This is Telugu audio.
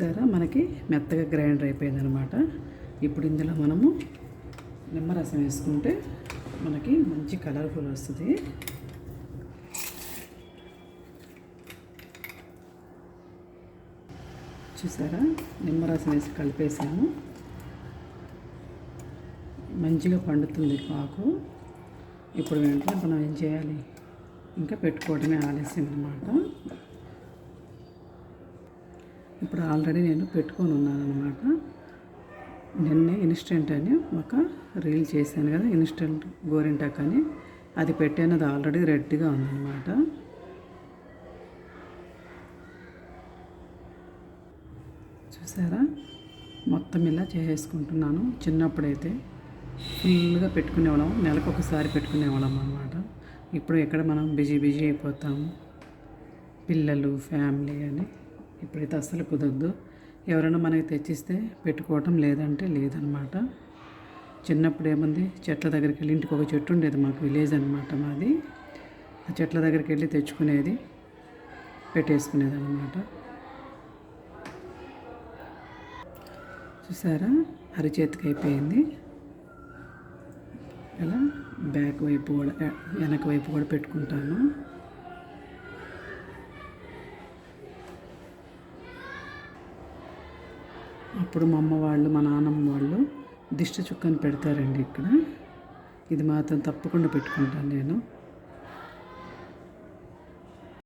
చూసారా? మనకి మెత్తగా గ్రైండర్ అయిపోయింది అనమాట ఇప్పుడు ఇందులో మనము నిమ్మరసం వేసుకుంటే మనకి మంచి కలర్ఫుల్ వస్తుంది. చూసారా? నిమ్మరసం వేసి కలిపేసాము. మంచిగా పండుతుంది ఆకు ఇప్పుడు వెంటనే మనం ఏం చేయాలి? ఇంకా పెట్టుకోవడమే ఆలస్యం అనమాట ఇప్పుడు ఆల్రెడీ నేను పెట్టుకొని ఉన్నాను అనమాట నిన్నే ఇన్స్టెంట్ అని ఒక రీల్ చేశాను కదా ఇన్స్టెంట్ గోరింటాక్ అని అది పెట్టాను అది ఆల్రెడీ రెడ్గా ఉందన్నమాట. చూసారా? మొత్తం ఇలా చేసేసుకుంటున్నాను చిన్నప్పుడైతే. ఫుల్గా పెట్టుకునేవాళ్ళం నెలకు ఒకసారి పెట్టుకునేవాళ్ళం అనమాట ఇప్పుడు ఎక్కడ మనం బిజీ బిజీ అయిపోతాము పిల్లలు ఫ్యామిలీ అని. ఇప్పుడైతే అస్సలు కుదరదు. ఎవరైనా మనకి తెచ్చిస్తే పెట్టుకోవటం లేదంటే లేదనమాట. చిన్నప్పుడు ఏముంది? చెట్ల దగ్గరికి వెళ్ళి ఇంటికి ఒక చెట్టు ఉండేది మాకు విలేజ్ అనమాట మాది. ఆ చెట్ల దగ్గరికి వెళ్ళి తెచ్చుకునేది పెట్టేసుకునేది అనమాట చూసారా? అరిచేతికి అయిపోయింది. ఇలా బ్యాక్ వైపు కూడా వెనక వైపు కూడా పెట్టుకుంటాను. అప్పుడు మా అమ్మ వాళ్ళు మా నాన్నమ్మ వాళ్ళు దిష్టి చుక్కని పెడతారండి ఇక్కడ. ఇది మాత్రం తప్పకుండా పెట్టుకుంటాను నేను.